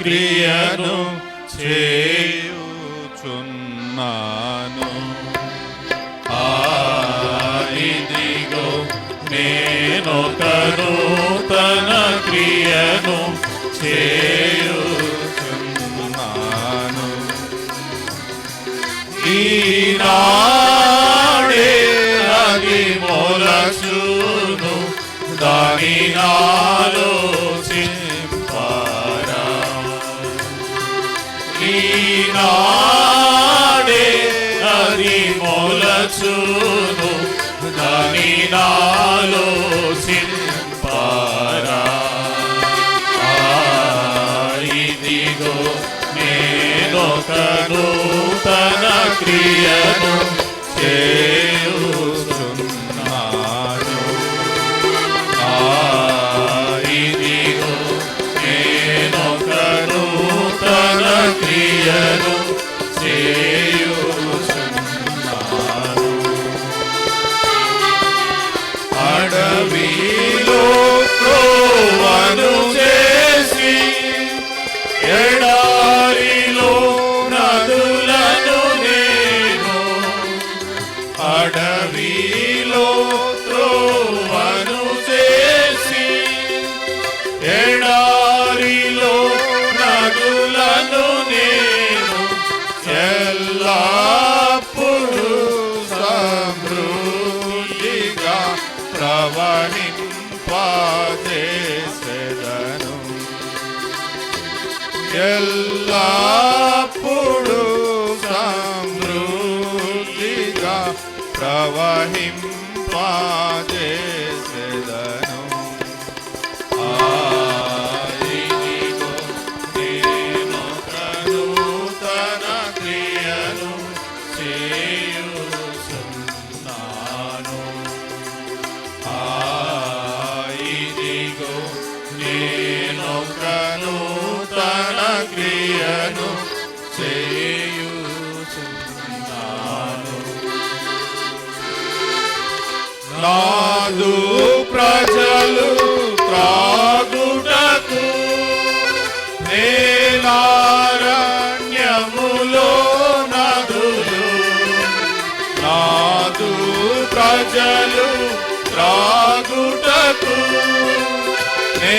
క్రియను చేయుచున్నాను. ఆదిగో తను తన క్రియను చే ఈనాడే అది మొలచును దాని నాలో చింపారా ఆ, ఇదిగో నేనొక నూతన క్రియను ఎల్లప్పుడు సమృద్ధిగా ప్రవహింపజేసెదను. ఆదిగో నేనొక క్రియను చేయు చేయుచున్నాను నాదు ప్రజలు త్రాగుటకు నేలారణ్యములో నదులు. నాదు ప్రజలు త్రాగుటకు నే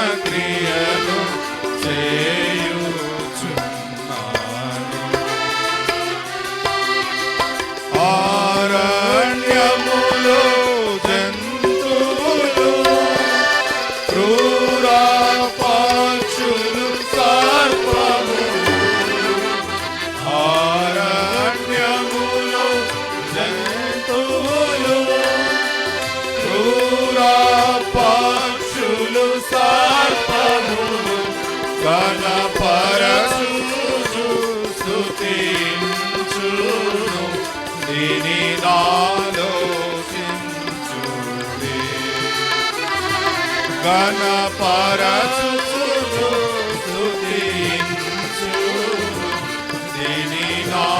నూతన క్రియను సర్పములు కనపరచు స్తుతించును దీని ఆలోచించుడి గణపరచు స్తుతించును దీని ఆలోచించుడి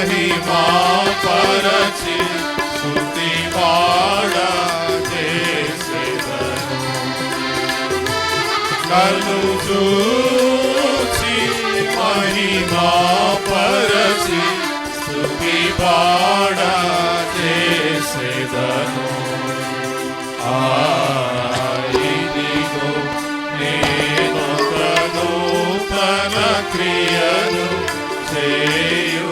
మహిమా పరచి స్తుతి పాడ చేసేదను నన్ను చూచి మహిమా పరచి స్తుతి పాడ చేసేదను ఆయిదిగో నేను నూతన క్రియను చేయు